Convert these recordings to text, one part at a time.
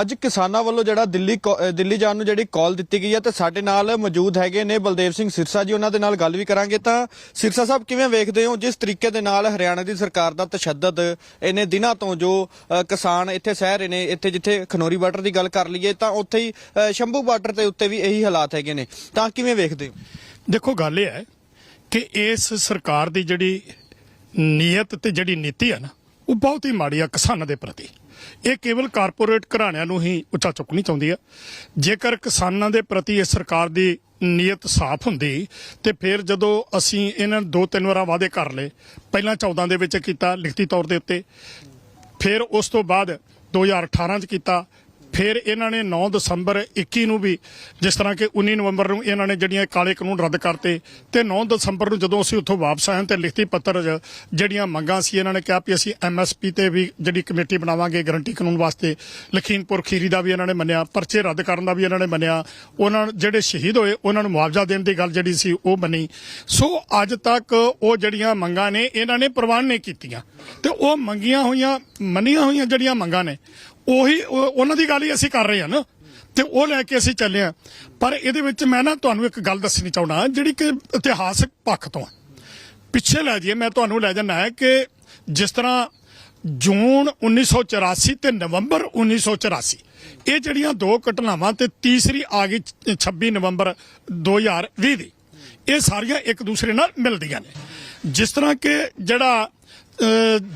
ਅੱਜ ਕਿਸਾਨਾਂ ਵੱਲੋਂ ਜਿਹੜਾ ਦਿੱਲੀ ਕੋ- ਦਿੱਲੀ ਜਾਣ ਨੂੰ ਜਿਹੜੀ ਕਾਲ ਦਿੱਤੀ ਗਈ ਹੈ ਤੇ ਸਾਡੇ ਨਾਲ ਮੌਜੂਦ ਹੈਗੇ ਨੇ ਬਲਦੇਵ ਸਿੰਘ ਸਿਰਸਾ ਜੀ, ਉਹਨਾਂ ਦੇ ਨਾਲ ਗੱਲ ਵੀ ਕਰਾਂਗੇ ਤਾਂ ਸਿਰਸਾ ਸਾਹਿਬ ਕਿਵੇਂ ਵੇਖਦੇ ਹੋ? ਜਿਸ ਤਰੀਕੇ ਦੇ ਨਾਲ ਹਰਿਆਣਾ ਦੀ ਸਰਕਾਰ ਦਾ ਤਸ਼ੱਦਦ ਇਹਨੇ ਦਿਨਾਂ ਤੋਂ ਜੋ ਕਿਸਾਨ ਇੱਥੇ ਸਹਿ ਰਹੇ ਨੇ, ਇੱਥੇ ਜਿੱਥੇ ਖਨੋਰੀ ਬਾਰਡਰ ਦੀ ਗੱਲ ਕਰ ਲਈਏ ਤਾਂ ਉੱਥੇ ਹੀ ਸ਼ੰਭੂ ਬਾਰਡਰ ਦੇ ਉੱਤੇ ਵੀ ਇਹੀ ਹਾਲਾਤ ਹੈਗੇ ਨੇ। ਤਾਂ ਕਿਵੇਂ ਵੇਖਦੇ ਹੋ? ਦੇਖੋ, ਗੱਲ ਇਹ ਹੈ ਕਿ ਇਸ ਸਰਕਾਰ ਦੀ ਜਿਹੜੀ ਨੀਅਤ ਤੇ ਜਿਹੜੀ ਨੀਤੀ ਹੈ ਨਾ, ਉਹ ਬਹੁਤ ਹੀ ਮਾੜੀ ਆ ਕਿਸਾਨਾਂ ਦੇ ਪ੍ਰਤੀ। ਇਹ ਕੇਵਲ ਕਾਰਪੋਰੇਟ ਘਰਾਣਿਆਂ ਨੂੰ ਹੀ ਉੱਚਾ ਚੁੱਕਣੀ ਚਾਹੁੰਦੀ ਹੈ ਜੇਕਰ ਕਿਸਾਨਾਂ ਦੇ ਪ੍ਰਤੀ ਇਸ ਸਰਕਾਰ ਦੀ ਨੀਅਤ ਸਾਫ਼ ਹੁੰਦੀ ਤੇ ਫਿਰ ਜਦੋਂ ਅਸੀਂ ਇਹਨਾਂ ਦੋ ਤਿੰਨ ਵਾਰਾਂ ਵਾਅਦੇ ਕਰ ਲਏ, ਪਹਿਲਾਂ 14 ਦੇ ਵਿੱਚ ਕੀਤਾ ਲਿਖਤੀ ਤੌਰ ਦੇ ਉੱਤੇ, ਫਿਰ ਉਸ ਤੋਂ ਬਾਅਦ 2018 ਚ ਕੀਤਾ ਫਿਰ ਇਹਨਾਂ ਨੇ 9 ਦਸੰਬਰ 21 ਨੂੰ ਵੀ ਜਿਸ ਤਰ੍ਹਾਂ ਕਿ 19 ਨਵੰਬਰ ਨੂੰ ਇਹਨਾਂ ਨੇ ਜਿਹੜੀਆਂ ਕਾਲੇ ਕਾਨੂੰਨ ਰੱਦ ਕਰਤੇ ਤੇ 9 ਦਸੰਬਰ ਨੂੰ ਜਦੋਂ ਅਸੀਂ ਉੱਥੋਂ ਵਾਪਸ ਆਏ ਤੇ ਲਿਖਤੀ ਪੱਤਰ 'ਚ ਜਿਹੜੀਆਂ ਮੰਗਾਂ ਸੀ ਇਹਨਾਂ ਨੇ ਕਿਹਾ ਵੀ ਅਸੀਂ ਐਮਐਸਪੀ ਤੇ ਵੀ ਜਿਹੜੀ ਕਮੇਟੀ ਬਣਾਵਾਂਗੇ ਗਰੰਟੀ ਕਾਨੂੰਨ ਵਾਸਤੇ, ਲਖੀਮਪੁਰ ਖੀਰੀ ਦਾ ਵੀ ਇਹਨਾਂ ਨੇ ਮੰਨਿਆ, ਪਰਚੇ ਰੱਦ ਕਰਨ ਦਾ ਵੀ ਇਹਨਾਂ ਨੇ ਮੰਨਿਆ, ਉਹਨਾਂ ਜਿਹੜੇ ਸ਼ਹੀਦ ਹੋਏ ਉਹਨਾਂ ਨੂੰ ਮੁਆਵਜ਼ਾ ਦੇਣ ਦੀ ਗੱਲ ਜਿਹੜੀ ਸੀ ਉਹ ਬਣੀ ਸੋ ਅੱਜ ਤੱਕ ਉਹ ਜਿਹੜੀਆਂ ਮੰਗਾਂ ਨੇ, ਇਹਨਾਂ ਨੇ ਪ੍ਰਵਾਨ ਨਹੀਂ ਕੀਤੀਆਂ ਤੇ ਉਹ ਮੰਗੀਆਂ ਹੋਈਆਂ, ਮੰਨੀਆਂ ਹੋਈਆਂ ਜਿਹੜੀਆਂ ਮੰਗਾਂ ਨੇ ਉਹੀ ਉਹਨਾਂ ਦੀ ਗੱਲ ਹੀ ਅਸੀਂ ਕਰ ਰਹੇ ਹਾਂ ਨਾ। ਤੇ ਉਹ ਲੈ ਕੇ ਅਸੀਂ ਚੱਲੇ ਆ ਪਰ ਇਹਦੇ ਵਿੱਚ ਮੈਂ ਨਾ ਤੁਹਾਨੂੰ ਇੱਕ ਗੱਲ ਦੱਸਣੀ ਚਾਹੁੰਦਾ ਜਿਹੜੀ ਕਿ ਇਤਿਹਾਸਕ ਪੱਖ ਤੋਂ ਆ ਪਿੱਛੇ ਲੈ ਜਾਈਏ, ਮੈਂ ਤੁਹਾਨੂੰ ਲੈ ਜਾਣਾ ਹੈ ਕਿ ਜਿਸ ਤਰ੍ਹਾਂ ਜੂਨ 1984 ਤੇ ਨਵੰਬਰ 1984 ਇਹ ਜਿਹੜੀਆਂ ਦੋ ਘਟਨਾਵਾਂ ਤੇ ਤੀਸਰੀ ਆ ਗਈ 26 ਨਵੰਬਰ 2020 ਦੀ, ਇਹ ਸਾਰੀਆਂ ਇੱਕ ਦੂਸਰੇ ਨਾਲ ਮਿਲਦੀਆਂ ਨੇ। ਜਿਸ ਤਰ੍ਹਾਂ ਕਿ ਜਿਹੜਾ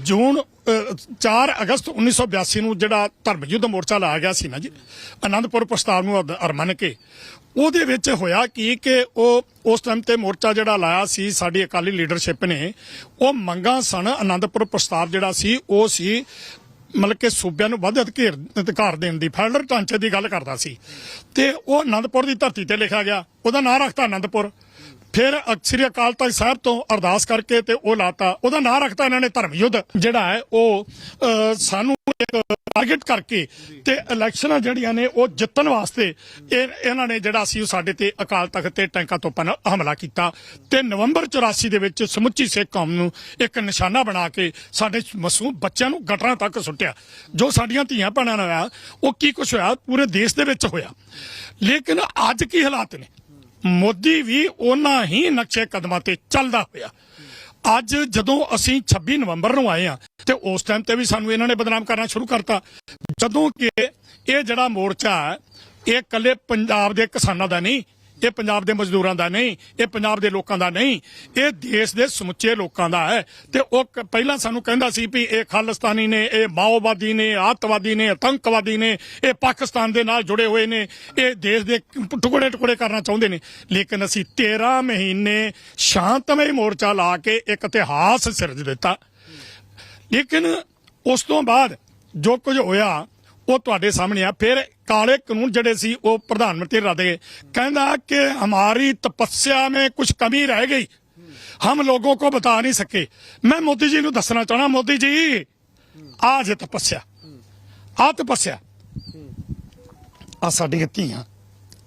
ਜੂਨ ਅਹ, 4 ਅਗਸਤ 1982 ਨੂੰ ਜਿਹੜਾ ਧਰਮ ਯੁੱਧ ਮੋਰਚਾ ਲਾਇਆ ਗਿਆ ਸੀ ਨਾ ਜੀ ਆਨੰਦਪੁਰ ਪ੍ਰਸਤਾਵ ਨੂੰ ਅਦ- ਅਰਮਨ ਕੇ। ਉਹਦੇ ਵਿੱਚ ਹੋਇਆ ਕੀ ਕਿ ਉਹ ਉਸ ਟਾਈਮ ਤੇ ਮੋਰਚਾ ਜਿਹੜਾ ਲਾਇਆ ਸੀ ਸਾਡੀ ਅਕਾਲੀ ਲੀਡਰਸ਼ਿਪ ਨੇ ਉਹ ਮੰਗਾਂ ਸਨ ਆਨੰਦਪੁਰ ਪ੍ਰਸਤਾਵ ਜਿਹੜਾ ਸੀ ਉਹ ਸੀ ਮਤਲਬ ਕਿ ਸੂਬਿਆਂ ਨੂੰ ਵੱਧ ਅਧਿਕਾਰ ਅਧਿਕਾਰ ਦੇਣ ਦੀ ਫੈਡਰਲ ਢਾਂਚੇ ਦੀ ਗੱਲ ਕਰਦਾ ਸੀ। ਤੇ ਉਹ ਆਨੰਦਪੁਰ ਦੀ ਧਰਤੀ ਤੇ ਲਿਖਿਆ ਗਿਆ ਉਹਦਾ ਨਾਂ ਰੱਖਤਾ ਆਨੰਦਪੁਰ ਫਿਰ ਸ੍ਰੀ ਅਕਾਲ ਤਖਤ ਸਾਹਿਬ ਤੋਂ ਅਰਦਾਸ ਕਰਕੇ ਤੇ ਉਹ ਲਾਤਾ। ਉਹਦਾ ਨਾਂ ਰੱਖਤਾ ਇਹਨਾਂ ਨੇ ਧਰਮ ਯੁੱਧ ਜਿਹੜਾ ਹੈ ਉਹ ਸਾਨੂੰ ਇੱਕ ਟਾਰਗੇਟ ਕਰਕੇ ਤੇ ਇਲੈਕਸ਼ਨਾਂ ਜਿਹੜੀਆਂ ਨੇ ਉਹ ਜਿੱਤਣ ਵਾਸਤੇ ਇਹ ਇਹਨਾਂ ਨੇ ਜਿਹੜਾ ਸੀ ਉਹ ਸਾਡੇ ਤੇ ਅਕਾਲ ਤਖਤ ਤੇ ਟੈਂਕਾਂ ਤੋਂ ਨਾਲ ਹਮਲਾ ਕੀਤਾ। ਤੇ ਨਵੰਬਰ 84 ਦੇ ਵਿੱਚ ਸਮੁੱਚੀ ਸਿੱਖ ਕੌਮ ਨੂੰ ਇੱਕ ਨਿਸ਼ਾਨਾ ਬਣਾ ਕੇ ਸਾਡੇ ਮਾਸੂਮ ਬੱਚਿਆਂ ਨੂੰ ਗਟਰਾਂ ਤੱਕ ਸੁੱਟਿਆ। ਜੋ ਸਾਡੀਆਂ ਧੀਆਂ ਭੈਣਾਂ ਨਾਲ ਹੋਇਆ, ਉਹ ਕੀ ਕੁਝ ਹੋਇਆ? ਪੂਰੇ ਦੇਸ਼ ਦੇ ਵਿੱਚ ਹੋਇਆ। ਲੇਕਿਨ ਅੱਜ ਕੀ ਹਾਲਾਤ ਨੇ? ਮੋਦੀ ਵੀ ਉਹਨਾਂ ਹੀ ਨਕਸ਼ੇ ਕਦਮਾਂ ਤੇ ਚੱਲਦਾ ਹੋਇਆ। ਅੱਜ ਜਦੋਂ ਅਸੀਂ 26 ਨਵੰਬਰ ਨੂੰ ਆਏ ਆ ਤੇ ਉਸ ਟਾਈਮ ਤੇ ਵੀ ਸਾਨੂੰ ਇਹਨਾਂ ਨੇ ਬਦਨਾਮ ਕਰਨਾ ਸ਼ੁਰੂ ਕਰਤਾ। ਜਦੋਂ ਕਿ ਇਹ ਜਿਹੜਾ ਮੋਰਚਾ ਇਹ ਕੱਲੇ ਪੰਜਾਬ ਦੇ ਕਿਸਾਨਾਂ ਦਾ ਨਹੀਂ ਇਹ ਪੰਜਾਬ ਦੇ ਮਜ਼ਦੂਰਾਂ ਦਾ ਨਹੀਂ, ਇਹ ਪੰਜਾਬ ਦੇ ਲੋਕਾਂ ਦਾ ਨਹੀਂ, ਇਹ ਦੇਸ਼ ਦੇ ਸਮੁੱਚੇ ਲੋਕਾਂ ਦਾ ਹੈ। ਤੇ ਉਹ ਕ- ਪਹਿਲਾਂ ਸਾਨੂੰ ਕਹਿੰਦਾ ਸੀ ਵੀ ਇਹ ਖਾਲਿਸਤਾਨੀ ਨੇ, ਇਹ ਮਾਓਵਾਦੀ ਨੇ ਆਤਵਾਦੀ ਨੇ ਆਤੰਕਵਾਦੀ ਨੇ, ਇਹ ਪਾਕਿਸਤਾਨ ਦੇ ਨਾਲ ਜੁੜੇ ਹੋਏ ਨੇ, ਇਹ ਦੇਸ਼ ਦੇ ਟੁਕੜੇ ਟੁਕੜੇ ਕਰਨਾ ਚਾਹੁੰਦੇ ਨੇ। ਲੇਕਿਨ ਅਸੀਂ 13 ਮਹੀਨੇ ਸ਼ਾਂਤਮਈ ਮੋਰਚਾ ਲਾ ਕੇ ਇੱਕ ਇਤਿਹਾਸ ਸਿਰਜ ਦਿੱਤਾ। ਲੇਕਿਨ ਉਸ ਤੋਂ ਬਾਅਦ ਜੋ ਕੁਝ ਹੋਇਆ ਉਹ ਤੁਹਾਡੇ ਸਾਹਮਣੇ ਆ। ਫਿਰ ਕਾਲੇ ਕਾਨੂੰਨ ਜਿਹੜੇ ਸੀ, ਉਹ ਪ੍ਰਧਾਨ ਮੰਤਰੀ ਰੱਦ ਕਹਿੰਦਾ ਕਿ ਹਮਾਰੀ ਤਪੱਸਿਆ ਮੇਂ ਕੁਝ ਕਮੀ ਰਹਿ ਗਈ। ਹਮ ਲੋਗੋ ਕੋ ਬਤਾ ਨਹੀਂ ਸਕੇ। ਮੈਂ ਮੋਦੀ ਜੀ ਨੂੰ ਦੱਸਣਾ ਚਾਹਣਾ ਮੋਦੀ ਜੀ, ਆ ਜੇ ਤਪੱਸਿਆ। ਆ ਤਪੱਸਿਆ। ਆ ਸਾਡੀਆਂ ਧੀਆਂ,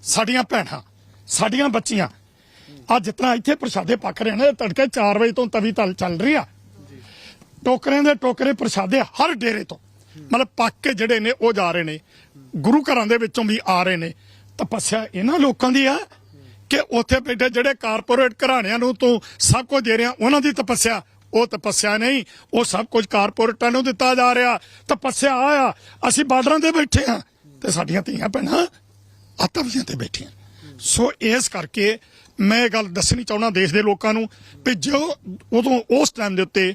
ਸਾਡੀਆਂ ਭੈਣਾਂ, ਸਾਡੀਆਂ ਬੱਚੀਆਂ। ਆ ਜਿਤਨਾ ਇੱਥੇ ਪ੍ਰਸ਼ਾਦੇ ਪੱਕ ਰਹੇ ਨੇ, ਤੜਕੇ 4 ਵਜੇ ਤੋਂ ਤਵੀ ਤਲ ਚੱਲ ਰਹੀ ਆ। ਟੋਕਰੇ ਦੇ ਟੋਕਰੇ ਪ੍ਰਸ਼ਾਦੇ ਹਰ ਡੇਰੇ ਤੋਂ। ਮਤਲਬ ਪੱਕ ਕੇ ਜਿਹੜੇ ਨੇ ਉਹ ਜਾ ਰਹੇ ਨੇ। ਗੁਰੂ ਘਰਾਂ ਦੇ ਵਿੱਚੋਂ ਵੀ ਆ ਰਹੇ ਨੇ। ਤਪੱਸਿਆ ਇਹਨਾਂ ਲੋਕਾਂ ਦੀ ਆ ਕਿ ਉੱਥੇ ਬੈਠੇ ਜਿਹੜੇ ਕਾਰਪੋਰੇਟ ਘਰਾਣਿਆਂ ਨੂੰ ਤੂੰ ਸਭ ਕੁਝ ਦੇ ਰਿਹਾ, ਉਹਨਾਂ ਦੀ ਤਪੱਸਿਆ। ਉਹ ਤਪੱਸਿਆ ਨਹੀਂ, ਉਹ ਸਭ ਕੁਝ ਕਾਰਪੋਰੇਟਾਂ ਨੂੰ ਦਿੱਤਾ ਜਾ ਰਿਹਾ। ਤਪੱਸਿਆ ਆ, ਅਸੀਂ ਬਾਰਡਰਾਂ ਤੇ ਬੈਠੇ ਆ ਤੇ ਸਾਡੀਆਂ ਧੀਆਂ ਭੈਣਾਂ ਆਤਮੀਆਂ ਤੇ ਬੈਠੀਆਂ। ਸੋ ਇਸ ਕਰਕੇ ਮੈਂ ਇਹ ਗੱਲ ਦੱਸਣੀ ਚਾਹੁੰਦਾ ਦੇਸ਼ ਦੇ ਲੋਕਾਂ ਨੂੰ ਵੀ ਜੋ ਉਦੋਂ ਉਸ ਟਾਈਮ ਦੇ ਉੱਤੇ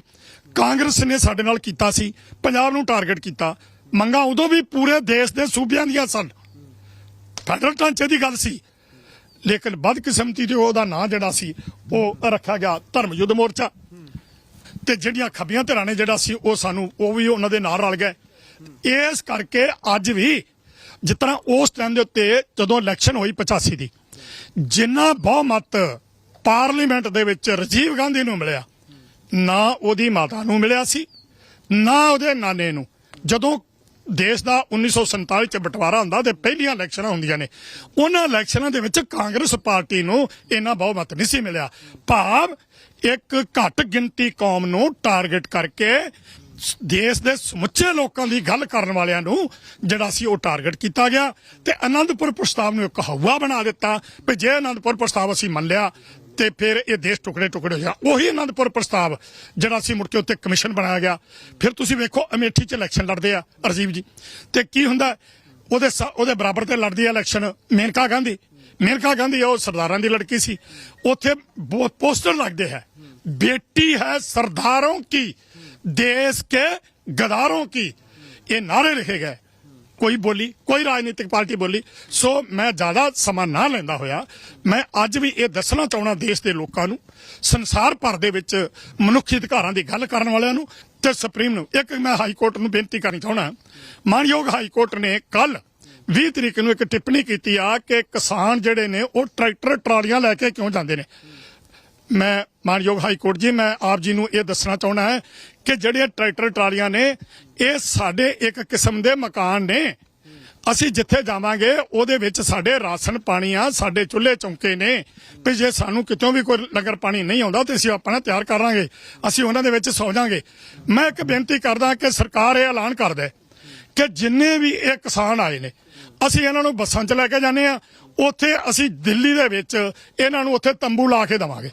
ਕਾਂਗਰਸ ਨੇ ਸਾਡੇ ਨਾਲ ਕੀਤਾ ਸੀ, ਪੰਜਾਬ ਨੂੰ ਟਾਰਗੇਟ ਕੀਤਾ। ਮੰਗਾ ਉਦੋਂ ਵੀ ਪੂਰੇ ਦੇਸ਼ ਦੇ ਸੂਬਿਆਂ ਦੀਆਂ ਸਨ। ਫੈਡਰਲ ਢਾਂਚੇ ਦੀ ਗੱਲ ਸੀ। ਲੇਕਿਨ ਬਦਕਿਸਮਤੀ ਦੇ ਉਹਦਾ ਨਾਂ ਜਿਹੜਾ ਸੀ, ਉਹ ਰੱਖਿਆ ਗਿਆ ਧਰਮ ਯੁੱਧ ਮੋਰਚਾ। ਤੇ ਜਿਹੜੀਆਂ ਖੱਬੀਆਂ ਧਿਰਾਂ ਨੇ ਜਿਹੜਾ ਸੀ, ਉਹ ਸਾਨੂੰ, ਉਹ ਵੀ ਉਹਨਾਂ ਦੇ ਨਾਲ ਰਲ ਗਏ। ਇਸ ਕਰਕੇ ਅੱਜ ਵੀ ਜਿਸ ਤਰ੍ਹਾਂ ਉਸ ਟਾਈਮ ਦੇ ਉੱਤੇ ਜਦੋਂ ਇਲੈਕਸ਼ਨ ਹੋਈ 85 ਦੀ, ਜਿੰਨਾ ਬਹੁਮਤ ਪਾਰਲੀਮੈਂਟ ਦੇ ਵਿੱਚ ਰਾਜੀਵ ਗਾਂਧੀ ਨੂੰ ਮਿਲਿਆ ਨਾ ਉਹਦੀ ਮਾਤਾ ਨੂੰ ਮਿਲਿਆ ਸੀ, ਨਾ ਉਹਦੇ ਨਾਨੇ ਨੂੰ। ਜਦੋਂ ਦੇਸ਼ ਦਾ 1947 ਚ ਬਟਵਾਰਾ ਹੁੰਦਾ ਤੇ ਪਹਿਲੀਆਂ ਇਲੈਕਸ਼ਨਾਂ ਹੁੰਦੀਆਂ ਨੇ, ਉਹਨਾਂ ਇਲੈਕਸ਼ਨਾਂ ਦੇ ਵਿੱਚ ਕਾਂਗਰਸ ਪਾਰਟੀ ਨੂੰ ਇੰਨਾ ਬਹੁਮਤ ਨਹੀਂ ਸੀ ਮਿਲਿਆ। ਭਾਵ ਇੱਕ ਘੱਟ ਗਿਣਤੀ ਕੌਮ ਨੂੰ ਟਾਰਗੇਟ ਕਰਕੇ ਦੇਸ਼ ਦੇ ਸਮੁੱਚੇ ਲੋਕਾਂ ਦੀ ਗੱਲ ਕਰਨ ਵਾਲਿਆਂ ਨੂੰ ਜਿਹੜਾ ਸੀ ਉਹ ਟਾਰਗੇਟ ਕੀਤਾ ਗਿਆ ਤੇ ਅਨੰਦਪੁਰ ਪ੍ਰਸਤਾਵ ਨੂੰ ਇੱਕ ਹਵਾ ਬਣਾ ਦਿੱਤਾ ਵੀ ਜੇ ਅਨੰਦਪੁਰ ਪ੍ਰਸਤਾਵ ਅਸੀਂ ਮੰਨ ਲਿਆ ਤੇ ਫਿਰ ਇਹ ਦੇਸ਼ ਟੁਕੜੇ ਟੁਕੜੇ ਹੋਇਆ। ਉਹੀ ਅਨੰਦਪੁਰ ਪ੍ਰਸਤਾਵ ਜਿਹੜਾ ਸੀ ਮੁੜ ਕੇ ਉੱਤੇ ਕਮਿਸ਼ਨ ਬਣਾਇਆ ਗਿਆ। ਫਿਰ ਤੁਸੀਂ ਵੇਖੋ, ਅਮੇਠੀ 'ਚ ਇਲੈਕਸ਼ਨ ਲੜਦੇ ਆ ਅਰਜੀਵ ਜੀ। ਤੇ ਕੀ ਹੁੰਦਾ, ਉਹਦੇ ਉਹਦੇ ਬਰਾਬਰ ਤੇ ਲੜਦੀ ਆ ਇਲੈਕਸ਼ਨ ਮੇਨਕਾ ਗਾਂਧੀ। ਮੇਨਕਾ ਗਾਂਧੀ ਉਹ ਸਰਦਾਰਾਂ ਦੀ ਲੜਕੀ ਸੀ। ਉੱਥੇ ਬਹੁਤ ਪੋਸਟਰ ਲੱਗਦੇ ਹੈ, ਬੇਟੀ ਹੈ ਸਰਦਾਰੋਂ ਕੀ, ਦੇਸ਼ ਕੇ ਗਦਾਰੋਂ ਕੀ। ਇਹ ਨਾਰੇ ਲਿਖੇ ਗਏ। ਕੋਈ ਬੋਲੀ, ਕੋਈ ਰਾਜਨੀਤਿਕ ਪਾਰਟੀ ਬੋਲੀ। ਸੋ ਮੈਂ ਜ਼ਿਆਦਾ ਸਮਾਂ ਨਾ ਲੈਂਦਾ ਹੋਇਆ। ਮੈਂ ਅੱਜ ਵੀ ਇਹ ਦੱਸਣਾ ਚਾਹਣਾ ਦੇਸ਼ ਦੇ ਲੋਕਾਂ ਨੂੰ, ਸੰਸਾਰ ਭਰ ਦੇ ਵਿੱਚ ਮਨੁੱਖੀ ਅਧਿਕਾਰਾਂ ਦੀ ਗੱਲ ਕਰਨ ਵਾਲਿਆਂ ਨੂੰ ਤੇ ਸੁਪਰੀਮ ਨੂੰ। ਇੱਕ ਮੈਂ ਹਾਈ ਕੋਰਟ ਨੂੰ ਬੇਨਤੀ ਕਰਨੀ ਚਾਹਣਾ ਮਾਨਯੋਗ ਹਾਈ ਕੋਰਟ ਨੇ ਕੱਲ 20 ਤਰੀਕ ਨੂੰ ਇੱਕ ਟਿੱਪਣੀ ਕੀਤੀ ਆ ਕਿ ਕਿਸਾਨ ਜਿਹੜੇ ਨੇ ਉਹ ਟਰੈਕਟਰ, ਟਰਾਲੀਆਂ ਲੈ ਕੇ ਕਿਉਂ ਜਾਂਦੇ ਨੇ? ਮੈਂ ਮਾਨਯੋਗ ਹਾਈ ਕੋਰਟ ਜੀ, ਮੈਂ ਆਪ ਜੀ ਨੂੰ ਇਹ ਦੱਸਣਾ ਚਾਹੁੰਦਾ ਹੈ ਕਿ ਜਿਹੜੇ ਟਰੈਕਟਰ ਟਰਾਲੀਆਂ ਨੇ, ਇਹ ਸਾਡੇ ਇੱਕ ਕਿਸਮ ਦੇ ਮਕਾਨ ਨੇ। ਅਸੀਂ ਜਿੱਥੇ ਜਾਵਾਂਗੇ, ਉਹਦੇ ਵਿੱਚ ਸਾਡੇ ਰਾਸ਼ਨ ਪਾਣੀ ਆ ਸਾਡੇ ਚੁੱਲ੍ਹੇ ਚੌਂਕੇ ਨੇ। ਵੀ ਜੇ ਸਾਨੂੰ ਕਿਤੋਂ ਵੀ ਕੋਈ ਲੰਗਰ ਪਾਣੀ ਨਹੀਂ ਆਉਂਦਾ, ਤੇ ਅਸੀਂ ਆਪਣਾ ਤਿਆਰ ਕਰਾਂਗੇ ਅਸੀਂ ਉਹਨਾਂ ਦੇ ਵਿੱਚ ਸੌ ਜਾਾਂਗੇ। ਮੈਂ ਇੱਕ ਬੇਨਤੀ ਕਰਦਾ ਕਿ ਸਰਕਾਰ ਇਹ ਐਲਾਨ ਕਰ ਦੇ ਕਿ ਜਿੰਨੇ ਵੀ ਇਹ ਕਿਸਾਨ ਆਏ ਨੇ ਅਸੀਂ ਇਹਨਾਂ ਨੂੰ ਬੱਸਾਂ 'ਚ ਲੈ ਕੇ ਜਾਂਦੇ ਆ ਉੱਥੇ ਅਸੀਂ ਦਿੱਲੀ ਦੇ ਵਿੱਚ ਇਹਨਾਂ ਨੂੰ ਉੱਥੇ ਤੰਬੂ ਲਾ ਕੇ ਦਵਾਂਗੇ।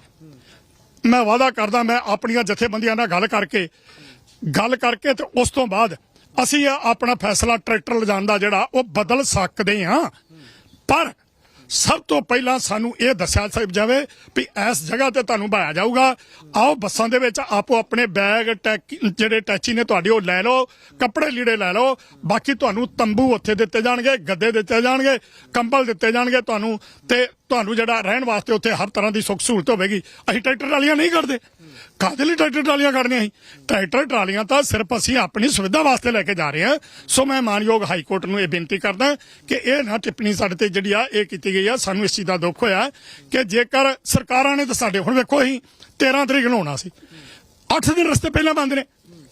ਮੈਂ ਵਾਅਦਾ ਕਰਦਾ, ਮੈਂ ਆਪਣੀਆਂ ਜਥੇਬੰਦੀਆਂ ਨਾਲ ਗੱਲ ਕਰਕੇ ਗੱਲ ਕਰਕੇ ਤੇ ਉਸ ਤੋਂ ਬਾਅਦ ਅਸੀਂ ਆਪਣਾ ਫੈਸਲਾ ਟਰੈਕਟਰ ਲਿਜਾਣ ਦਾ ਜਿਹੜਾ ਉਹ ਬਦਲ ਸਕਦੇ ਹਾਂ। ਪਰ ਸਭ ਤੋਂ ਪਹਿਲਾਂ ਸਾਨੂੰ ਇਹ ਦੱਸਿਆ ਸਾਹਿਬ ਜਾਵੇ ਵੀ ਇਸ ਜਗ੍ਹਾ ਤੇ ਤੁਹਾਨੂੰ ਬਾਇਆ ਜਾਊਗਾ। ਆਓ ਬੱਸਾਂ ਦੇ ਵਿੱਚ ਆਪੋ ਆਪਣੇ ਬੈਗ, ਟੈਕ, ਜਿਹੜੇ ਟੈਚੀ ਨੇ ਤੁਹਾਡੇ ਉਹ ਲੈ ਲਓ, ਕੱਪੜੇ ਲੀੜੇ ਲੈ ਲਓ। ਬਾਕੀ ਤੁਹਾਨੂੰ ਤੰਬੂ ਉੱਥੇ ਦਿੱਤੇ ਜਾਣਗੇ, ਗੱਦੇ ਦਿੱਤੇ ਜਾਣਗੇ, ਕੰਬਲ ਦਿੱਤੇ ਜਾਣਗੇ ਤੁਹਾਨੂੰ ਤੇ ਤੁਹਾਨੂੰ ਜਿਹੜਾ ਰਹਿਣ ਵਾਸਤੇ ਉੱਥੇ ਹਰ ਤਰ੍ਹਾਂ ਦੀ ਸੁੱਖ ਸਹੂਲਤ ਹੋਵੇਗੀ। ਅਸੀਂ ਟਰੈਕਟਰ ਟਰਾਲੀਆਂ ਨਹੀਂ ਕਰਦੇ ਕਾਹਦੇ ਲਈ ਟਰੈਕਟਰ ਟਰਾਲੀਆਂ ਕਰਨੀਆਂ ਸੀ ਟਰੈਕਟਰ, ਟਰਾਲੀਆਂ ਤਾਂ ਸਿਰਫ ਅਸੀਂ ਆਪਣੀ ਸੁਵਿਧਾ ਵਾਸਤੇ ਲੈ ਕੇ ਜਾ ਰਹੇ ਹਾਂ। ਸੋ ਮੈਂ ਮਾਨਯੋਗ ਹਾਈ ਕੋਰਟ ਨੂੰ ਇਹ ਬੇਨਤੀ ਕਰਦਾ ਕਿ ਇਹ ਨਾ ਟਿੱਪਣੀ ਸਾਡੇ ਤੇ ਜਿਹੜੀ ਆ, ਇਹ ਕੀਤੀ ਗਈ ਆ, ਸਾਨੂੰ ਇਸ ਚੀਜ਼ ਦਾ ਦੁੱਖ ਹੋਇਆ ਕਿ ਜੇਕਰ ਸਰਕਾਰਾਂ ਨੇ ਤਾਂ ਸਾਡੇ ਹੁਣ ਵੇਖੋ ਅਸੀਂ 13 ਤਰੀਕ ਨੂੰ ਹੋਣਾ ਸੀ। 8 ਦਿਨ ਰਸਤੇ ਪਹਿਲਾਂ ਬੰਦ ਨੇ।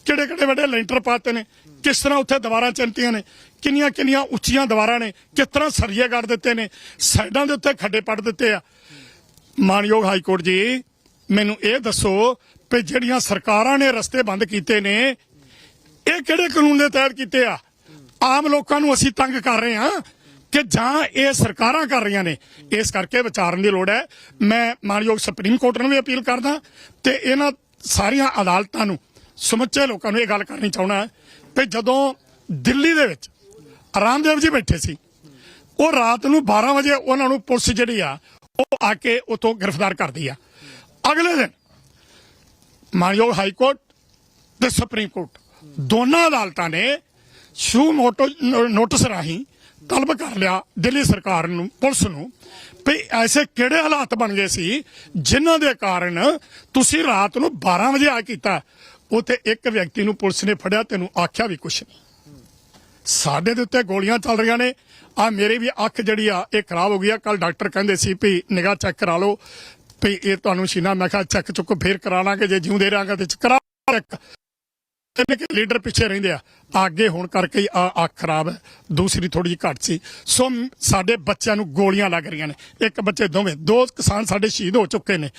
ਕਿਹੜੇ ਕਿਹੜੇ ਵੱਡੇ ਲੈਂਟਰ ਪਾਤੇ ਨੇ। ਕਿਸ ਤਰ੍ਹਾਂ ਉੱਥੇ ਦੀਵਾਰਾਂ ਚਿੰਤੀਆਂ ਨੇ। ਕਿੰਨੀਆਂ ਕਿੰਨੀਆਂ ਉੱਚੀਆਂ ਦੀਵਾਰਾਂ ਨੇ। ਕਿਸ ਤਰ੍ਹਾਂ ਸਰੀਏ ਕੱਢ ਦਿੱਤੇ ਨੇ। ਸਾਈਡਾਂ ਦੇ ਉੱਤੇ ਖੱਡੇ ਪੱਟ ਦਿੱਤੇ ਆ। ਮਾਨਯੋਗ ਹਾਈ ਕੋਰਟ ਜੀ, ਮੈਨੂੰ ਇਹ ਦੱਸੋ ਵੀ ਜਿਹੜੀਆਂ ਸਰਕਾਰਾਂ ਨੇ ਰਸਤੇ ਬੰਦ ਕੀਤੇ ਨੇ, ਇਹ ਕਿਹੜੇ ਕਾਨੂੰਨ ਦੇ ਤਹਿਤ ਕੀਤੇ ਆ? ਆਮ ਲੋਕਾਂ ਨੂੰ ਅਸੀਂ ਤੰਗ ਕਰ ਰਹੇ ਹਾਂ। ਕਿ ਜਾਂ ਇਹ ਸਰਕਾਰਾਂ ਕਰ ਰਹੀਆਂ ਨੇ, ਇਸ ਕਰਕੇ ਵਿਚਾਰਨ ਦੀ ਲੋੜ ਹੈ। ਮੈਂ ਮਾਨਯੋਗ ਸੁਪਰੀਮ ਕੋਰਟ ਨੂੰ ਵੀ ਅਪੀਲ ਕਰਦਾ ਤੇ ਇਹਨਾਂ ਸਾਰੀਆਂ ਅਦਾਲਤਾਂ ਨੂੰ, ਸਮੁੱਚੇ ਲੋਕਾਂ ਨੂੰ ਇਹ ਗੱਲ ਕਰਨੀ ਚਾਹੁੰਦਾ ਵੀ ਜਦੋਂ ਦਿੱਲੀ ਦੇ ਵਿੱਚ ਆਰਾਮਦੇਵ ਜੀ ਬੈਠੇ ਸੀ, ਉਹ ਰਾਤ ਨੂੰ 12 ਵਜੇ ਉਹਨਾਂ ਨੂੰ ਪੁਲਿਸ ਜਿਹੜੀ ਆ, ਉਹ ਆ ਕੇ ਉਤੋਂ ਗ੍ਰਿਫਤਾਰ ਕਰਦੀ ਆ। ਅਗਲੇ ਦਿਨ ਮਾਨਯੋਗ ਹਾਈ ਕੋਰਟ ਤੇ ਸੁਪਰੀਮ ਕੋਰਟ ਦੋਨਾਂ ਅਦਾਲਤਾਂ ਨੇ ਸ਼ੂ ਨੋਟਿਸ ਰਾਹੀਂ ਤਲਬ ਕਰ ਲਿਆ ਦਿੱਲੀ ਸਰਕਾਰ ਨੂੰ, ਪੁਲਿਸ ਨੂੰ, ਵੀ ਐਸੇ ਕਿਹੜੇ ਹਾਲਾਤ ਬਣ ਗਏ ਸੀ ਜਿਨ੍ਹਾਂ ਦੇ ਕਾਰਨ ਤੁਸੀਂ ਰਾਤ ਨੂੰ 12 ਵਜੇ ਆ ਕੀਤਾ। ਉਥੇ ਇੱਕ ਵਿਅਕਤੀ ਨੂੰ ਪੁਲਿਸ ਨੇ ਫੜਿਆ, ਤੈਨੂੰ ਆਖਿਆ ਵੀ ਕੁਛ ਨਹੀਂ। ਸਾਡੇ ਦੇ ਉੱਤੇ ਗੋਲੀਆਂ ਚੱਲ ਰਹੀਆਂ ਨੇ। ਆ ਮੇਰੀ ਵੀ ਅੱਖ ਜਿਹੜੀ ਆ, ਇਹ ਖਰਾਬ ਹੋ ਗਈ ਆ। ਕੱਲ ਡਾਕਟਰ ਕਹਿੰਦੇ ਸੀ ਵੀ ਨਿਗਾਹ ਚੈੱਕ ਕਰਾ ਲਓ। ਵੀ ਇਹ ਤੁਹਾਨੂੰ ਸੀਨਾ, ਮੈਂ ਕਿਹਾ ਚੈੱਕ ਚੁੱਕ ਫੇਰ ਕਰਾ ਲਾਂਗੇ, ਜੇ ਜਿਉਂਦੇ ਰਹਾਂਗੇ ਤੇ ਕਰਾ ਚੈੱਕ ਕਿ ਲੀਡਰ ਪਿੱਛੇ ਰਹਿੰਦੇ ਆ। ਅੱਗੇ ਹੋਣ ਕਰਕੇ ਅੱਖ ਖਰਾਬ ਹੈ। ਦੂਸਰੀ ਥੋੜੀ ਜਿਹੀ ਘੱਟ ਸੀ। ਸੋ ਸਾਡੇ ਬੱਚਿਆਂ ਨੂੰ ਗੋਲੀਆਂ ਲੱਗ ਰਹੀਆਂ ਨੇ। ਇੱਕ ਬੱਚੇ ਦੋਵੇਂ, ਦੋ ਕਿਸਾਨ ਸਾਡੇ ਸ਼ਹੀਦ ਹੋ ਚੁੱਕੇ ਨੇ।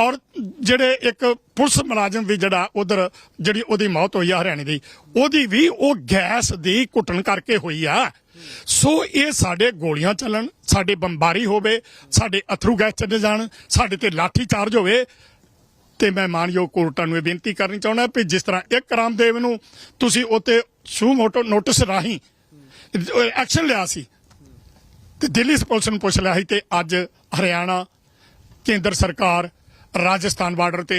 ਔਰ ਜਿਹੜੇ ਇੱਕ ਪੁਲਿਸ ਮੁਲਾਜ਼ਮ ਵੀ ਜਿਹੜਾ ਉਧਰ ਜਿਹੜੀ ਉਹਦੀ ਮੌਤ ਹੋਈ ਆ ਹਰਿਆਣੇ ਦੀ, ਉਹਦੀ ਵੀ ਉਹ ਗੈਸ ਦੀ ਘੁੱਟਣ ਕਰਕੇ ਹੋਈ ਆ। ਸੋ ਇਹ ਸਾਡੇ ਗੋਲੀਆਂ ਚੱਲਣ, ਸਾਡੇ ਬੰਬਾਰੀ ਹੋਵੇ, ਸਾਡੇ ਅਥਰੂ ਗੈਸ ਚੱਲੇ ਜਾਣ, ਸਾਡੇ ਤੇ ਲਾਠੀ ਚਾਰਜ ਹੋਵੇ ਤੇ ਮੈਂ ਮਾਨਯੋਗ ਕੋਰਟਾਂ ਨੂੰ ਇਹ ਬੇਨਤੀ ਕਰਨੀ ਚਾਹੁੰਦਾ ਵੀ ਜਿਸ ਤਰ੍ਹਾਂ ਇੱਕ ਰਾਮਦੇਵ ਨੂੰ ਤੁਸੀਂ ਉਤੇ ਸ਼ੂ ਮੋਟੋ ਨੋਟਿਸ ਰਾਹੀਂ ਐਕਸ਼ਨ ਲਿਆ ਸੀ, ਤੇ ਦਿੱਲੀ ਪੁਲਿਸ ਨੂੰ ਪੁੱਛ ਲਿਆ ਸੀ ਤੇ ਅੱਜ ਹਰਿਆਣਾ, ਕੇਂਦਰ ਸਰਕਾਰ, ਰਾਜਸਥਾਨ ਬਾਰਡਰ ਤੇ